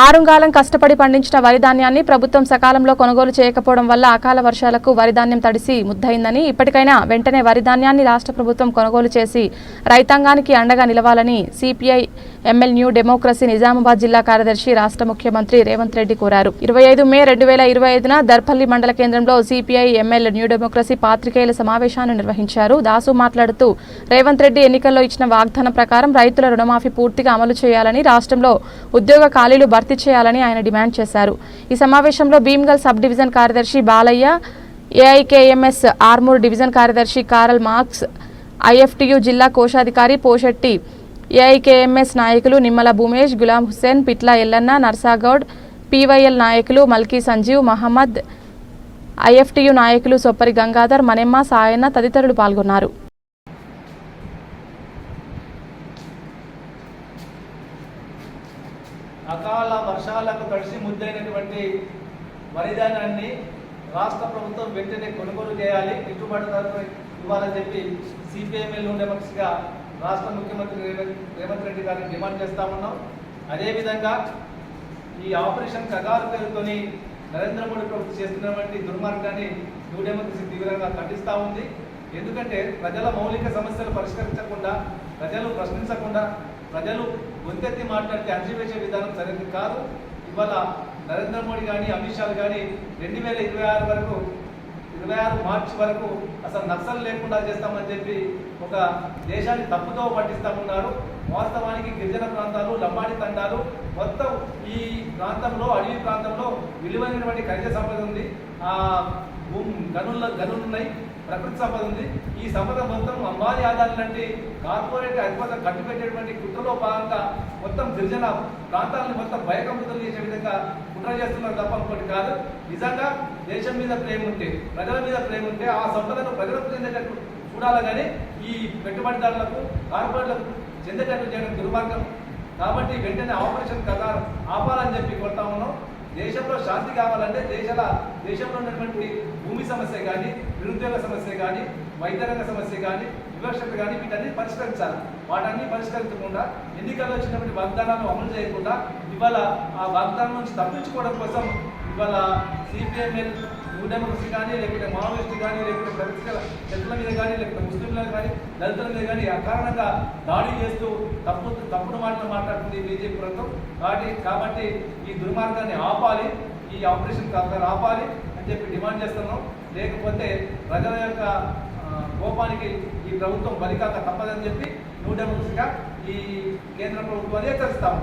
ఆరుంగాలం కష్టపడి పండించిన వరి ధాన్యాన్ని ప్రభుత్వం సకాలంలో కొనుగోలు చేయకపోవడం వల్ల అకాల వర్షాలకు వరి ధాన్యం తడిసి ముద్దయిందని ఇప్పటికైనా వెంటనే వరి ధాన్యాన్ని రాష్ట్ర ప్రభుత్వం కొనుగోలు చేసి రైతాంగానికి అండగా నిలవాలని CPI ML new democracy Nizamabad జిల్లా కార్యదర్శి రాష్ట్ర ముఖ్యమంత్రి రేవంత్ రెడ్డి కోరారు. ఇరవై ఐదు మే రెండు వేల ఇరవై ఐదున దర్పల్లి మండల కేంద్రంలో సిపిఐ ఎంఎల్ న్యూ డెమోక్రసీ పాత్రికేయుల సమావేశాన్ని నిర్వహించారు. దాసు మాట్లాడుతూ రేవంత్ రెడ్డి ఎన్నికల్లో ఇచ్చిన వాగ్దానం ప్రకారం రైతుల రుణమాఫీ పూర్తిగా అమలు చేయాలని రాష్ట్రంలో ఉద్యోగ ఖాళీలు భర్తీ పూర్తి చేయాలని ఆయన డిమాండ్ చేశారు. ఈ సమావేశంలో భీమ్గల్ సబ్ డివిజన్ కార్యదర్శి బాలయ్య ఏఐకేఎంఎస్ ఆర్మూర్ డివిజన్ కార్యదర్శి కారల్ మార్క్స్ ఐఎఫ్టియు జిల్లా కోశాధికారి పోషెట్టి ఏఐకేఎంఎస్ నాయకులు నిమ్మల భూమేష్ గులాం హుస్సేన్ పిట్ల ఎల్లన్న నర్సాగౌడ్ పీవైఎల్ నాయకులు మల్కీ సంజీవ్ మహమ్మద్ ఐఎఫ్టియు నాయకులు సొప్పరి గంగాధర్ మనెమ్మ సాయన్న తదితరులు పాల్గొన్నారు. అకాల వర్షాలకు తడిసి ముద్దైనటువంటి వరిధాన్యాన్ని రాష్ట్ర ప్రభుత్వం వెంటనే కొనుగోలు చేయాలి. గిట్టుబాటు ధరకు ఇవ్వాలని చెప్పి సిపిఎంఎల్ పక్షిగా రాష్ట్ర ముఖ్యమంత్రి రేవంత్ రేవంత్ రెడ్డి గారిని డిమాండ్ చేస్తా ఉన్నాం. అదేవిధంగా ఈ ఆపరేషన్ కగారు పేరుతోని నరేంద్ర మోడీ ప్రభుత్వం చేస్తున్నటువంటి దుర్మార్గాన్ని న్యూ డెమోక్రసీ తీవ్రంగా ఖండిస్తూ ఉంది. ఎందుకంటే ప్రజల మౌలిక సమస్యలు పరిష్కరించకుండా ప్రజలు ప్రశ్నించకుండా ప్రజలు గొంతెత్తి మాట్లాడితే అణచివేసే విధానం సరైనది కాదు. ఇవాళ నరేంద్ర మోడీ కానీ అమిత్ షా కానీ రెండు వేల ఇరవై ఆరు వరకు ఇరవై ఆరు మార్చి వరకు అసలు నక్సల్ లేకుండా చేస్తామని చెప్పి ఒక దేశాన్ని తప్పుతో పట్టిస్తామన్నారు. వాస్తవానికి గిరిజన ప్రాంతాలు లంబాడి తండాలు మొత్తం ఈ ప్రాంతంలో అడవి ప్రాంతంలో విలువైనటువంటి ఖనిజ సంపద ఉంది. ఆ గనుల గనులు ఉన్నాయి ప్రకృతి సంపద ఉంది. ఈ సంపద మొత్తం అంబానీ ఆదాయాలు లాంటి కార్పొరేట్ అధిపత కట్టిపెట్టేటువంటి కుట్రలో భాగంగా మొత్తం గిరిజన ప్రాంతాలను మొత్తం భయకంపితులు చేసే విధంగా కుట్ర చేస్తున్నారు తప్ప ఒకటి కాదు. నిజంగా దేశం మీద ప్రేమ ఉంటే ప్రజల మీద ప్రేమ ఉంటే ఆ సంపదను ప్రజలకు చెందేటట్టు చూడాలి కానీ ఈ పెట్టుబడిదారులకు కార్పొరేట్లకు చెందేటట్టు చేయడం దుర్మార్గం. కాబట్టి వెంటనే ఆపరేషన్ కదా ఆపాలని చెప్పి కొడతా ఉన్నాం. దేశంలో శాంతి కావాలంటే దేశాల దేశంలో ఉన్నటువంటి భూమి సమస్య కానీ నిరుద్యోగ సమస్య కానీ వైద్యరంగ సమస్య కానీ వివక్షత కానీ వీటన్ని పరిష్కరించాలి. వాటన్ని పరిష్కరించకుండా ఎన్నికల్లో వచ్చినటువంటి వాగ్దానాలు అమలు చేయకుండా ఇవాళ ఆ వాగ్దానం నుంచి తప్పించుకోవడం కోసం ఇవాళ సిపిఎంఎల్ న్యూ డెమోక్రసీ కానీ లేకపోతే మావోయిస్ట్ కానీ లేకపోతే ప్రగతిశీల మీద కానీ లేకపోతే ముస్లింల కానీ దళితుల మీద కానీ అకారణంగా దాడి చేస్తూ తప్పు తప్పుడు మాటలు మాట్లాడుతుంది బీజేపీ ప్రభుత్వం. కాబట్టి కాబట్టి ఈ దుర్మార్గాన్ని ఆపాలి. ఈ ఆపరేషన్ కాకుండా ఆపాలి. చెప్పి డిమాండ్ చేస్తున్నాం. లేకపోతే ప్రజల యొక్క కోపానికి ఈ ప్రభుత్వం బలికాక తప్పదని చెప్పి నూట ఈ కేంద్ర ప్రభుత్వాన్ని హెచ్చరిస్తాము.